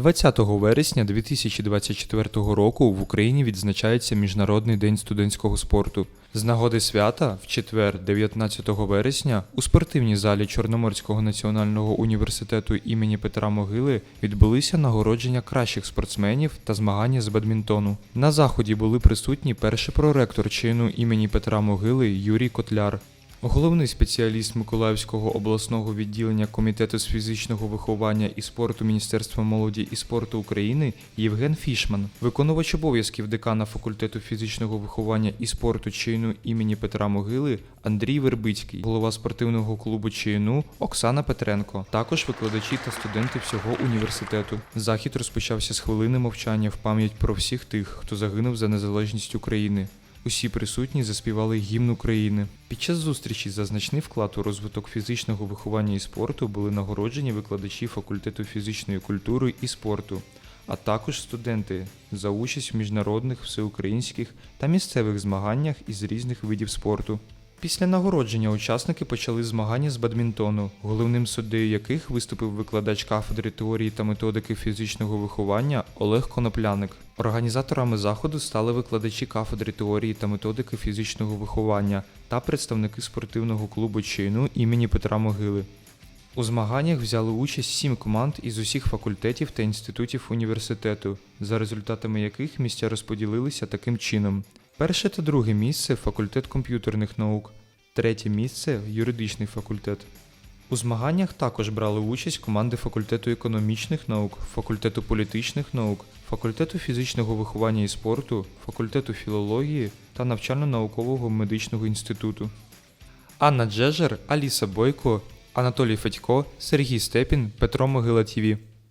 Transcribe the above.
20 вересня 2024 року в Україні відзначається Міжнародний день студентського спорту. З нагоди свята в четвер, 19 вересня, у спортивній залі Чорноморського національного університету імені Петра Могили відбулися нагородження кращих спортсменів та змагання з бадмінтону. На заході були присутні перший проректор чину імені Петра Могили Юрій Котляр, Головний спеціаліст Миколаївського обласного відділення Комітету з фізичного виховання і спорту Міністерства молоді і спорту України Євген Фішман, виконувач обов'язків декана факультету фізичного виховання і спорту ЧНУ імені Петра Могили Андрій Вербицький, голова спортивного клубу ЧНУ Оксана Петренко, також викладачі та студенти всього університету. Захід розпочався з хвилини мовчання в пам'ять про всіх тих, хто загинув за незалежність України. Усі присутні заспівали гімн України. Під час зустрічі за значний вклад у розвиток фізичного виховання і спорту були нагороджені викладачі факультету фізичної культури і спорту, а також студенти за участь в міжнародних, всеукраїнських та місцевих змаганнях із різних видів спорту. Після нагородження учасники почали змагання з бадмінтону, головним суддею яких виступив викладач кафедри теорії та методики фізичного виховання Олег Конопляник. Організаторами заходу стали викладачі кафедри теорії та методики фізичного виховання та представники спортивного клубу ЧНУ імені Петра Могили. У змаганнях взяли участь сім команд із усіх факультетів та інститутів університету, за результатами яких місця розподілилися таким чином: перше та друге місце факультет комп'ютерних наук, третє місце юридичний факультет. У змаганнях також брали участь команди факультету економічних наук, факультету політичних наук, факультету фізичного виховання і спорту, факультету філології та навчально-наукового медичного інституту. Анна Джежер, Аліса Бойко, Анатолій Федько, Сергій Степін, Петро Могила ТІВІ.